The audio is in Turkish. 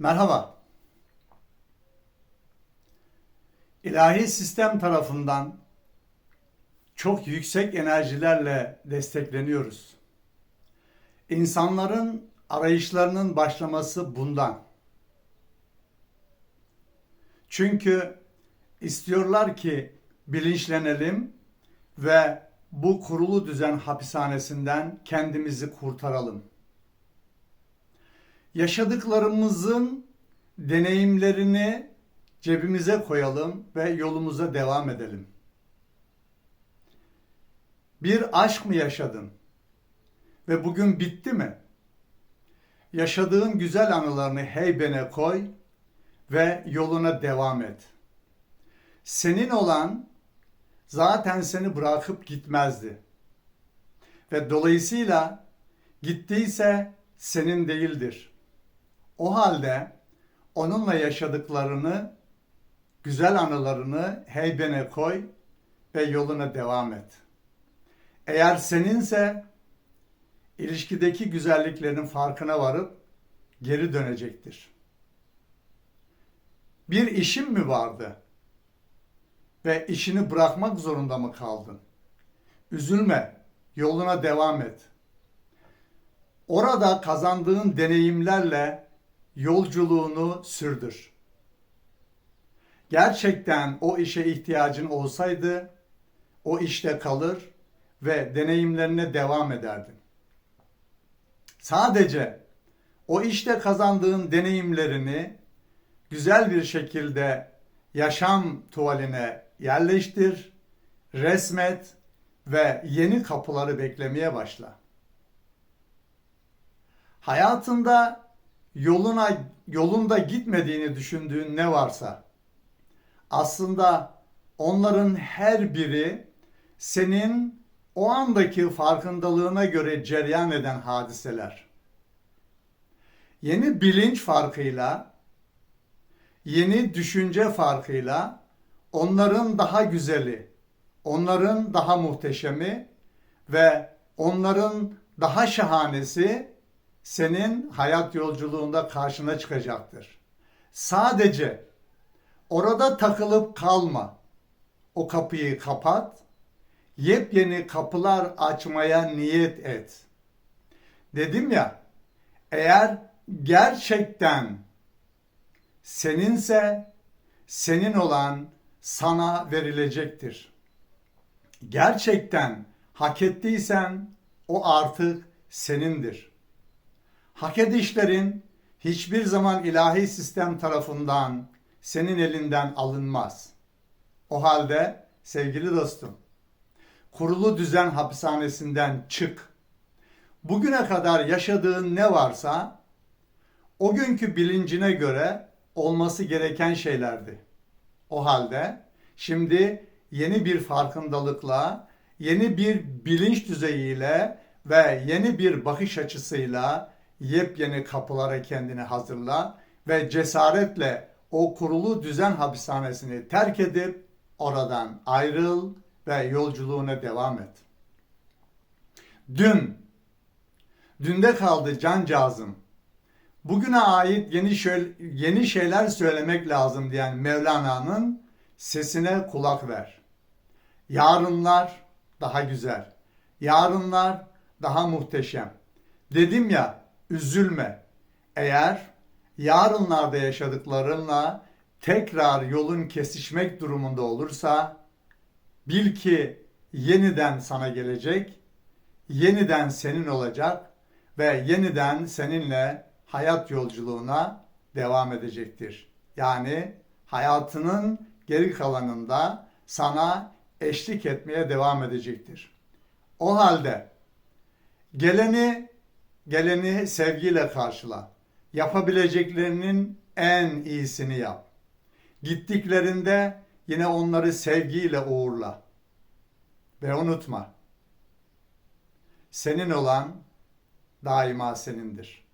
Merhaba. İlahi sistem tarafından çok yüksek enerjilerle destekleniyoruz. İnsanların arayışlarının başlaması bundan. Çünkü istiyorlar ki bilinçlenelim ve bu kurulu düzen hapishanesinden kendimizi kurtaralım yaşadıklarımızın deneyimlerini cebimize koyalım ve yolumuza devam edelim. Bir aşk mı yaşadın? Ve bugün bitti mi? Yaşadığın güzel anılarını heybene koy ve yoluna devam et. Senin olan zaten seni bırakıp gitmezdi. Ve dolayısıyla gittiyse senin değildir. O halde onunla yaşadıklarını, güzel anılarını heybene koy ve yoluna devam et. Eğer seninse ilişkideki güzelliklerin farkına varıp geri dönecektir. Bir işin mi vardı ve işini bırakmak zorunda mı kaldın? Üzülme, yoluna devam et. Orada kazandığın deneyimlerle yolculuğunu sürdür. Gerçekten o işe ihtiyacın olsaydı o işte kalır ve deneyimlerine devam ederdin. Sadece o işte kazandığın deneyimlerini güzel bir şekilde yaşam tuvaline yerleştir, resmet ve yeni kapıları beklemeye başla. Hayatında yoluna yolunda gitmediğini düşündüğün ne varsa aslında onların her biri senin o andaki farkındalığına göre cereyan eden hadiseler. Yeni bilinç farkıyla, yeni düşünce farkıyla onların daha güzeli, onların daha muhteşemi ve onların daha şahanesi senin hayat yolculuğunda karşına çıkacaktır. Sadece orada takılıp kalma. O kapıyı kapat. Yepyeni kapılar açmaya niyet et. Dedim ya, eğer gerçekten seninse senin olan sana verilecektir. Gerçekten hak ettiysen o artık senindir. Hak edişlerin hiçbir zaman ilahi sistem tarafından senin elinden alınmaz. O halde sevgili dostum, kurulu düzen hapishanesinden çık. Bugüne kadar yaşadığın ne varsa o günkü bilincine göre olması gereken şeylerdi. O halde şimdi yeni bir farkındalıkla, yeni bir bilinç düzeyiyle ve yeni bir bakış açısıyla yepyeni kapılara kendini hazırla ve cesaretle o kurulu düzen hapishanesini terk edip oradan ayrıl ve yolculuğuna devam et. Dün, dünde kaldı cancağızım. Bugüne ait yeni, şöyle, yeni şeyler söylemek lazım diyen Mevlana'nın sesine kulak ver. Yarınlar daha güzel. Yarınlar daha muhteşem. Dedim ya üzülme. Eğer yarınlarda yaşadıklarınla tekrar yolun kesişmek durumunda olursa bil ki yeniden sana gelecek, yeniden senin olacak ve yeniden seninle hayat yolculuğuna devam edecektir. Yani hayatının geri kalanında sana eşlik etmeye devam edecektir. O halde geleni Geleni sevgiyle karşıla. Yapabileceklerinin en iyisini yap. Gittiklerinde yine onları sevgiyle uğurla. Ve unutma. Senin olan daima senindir.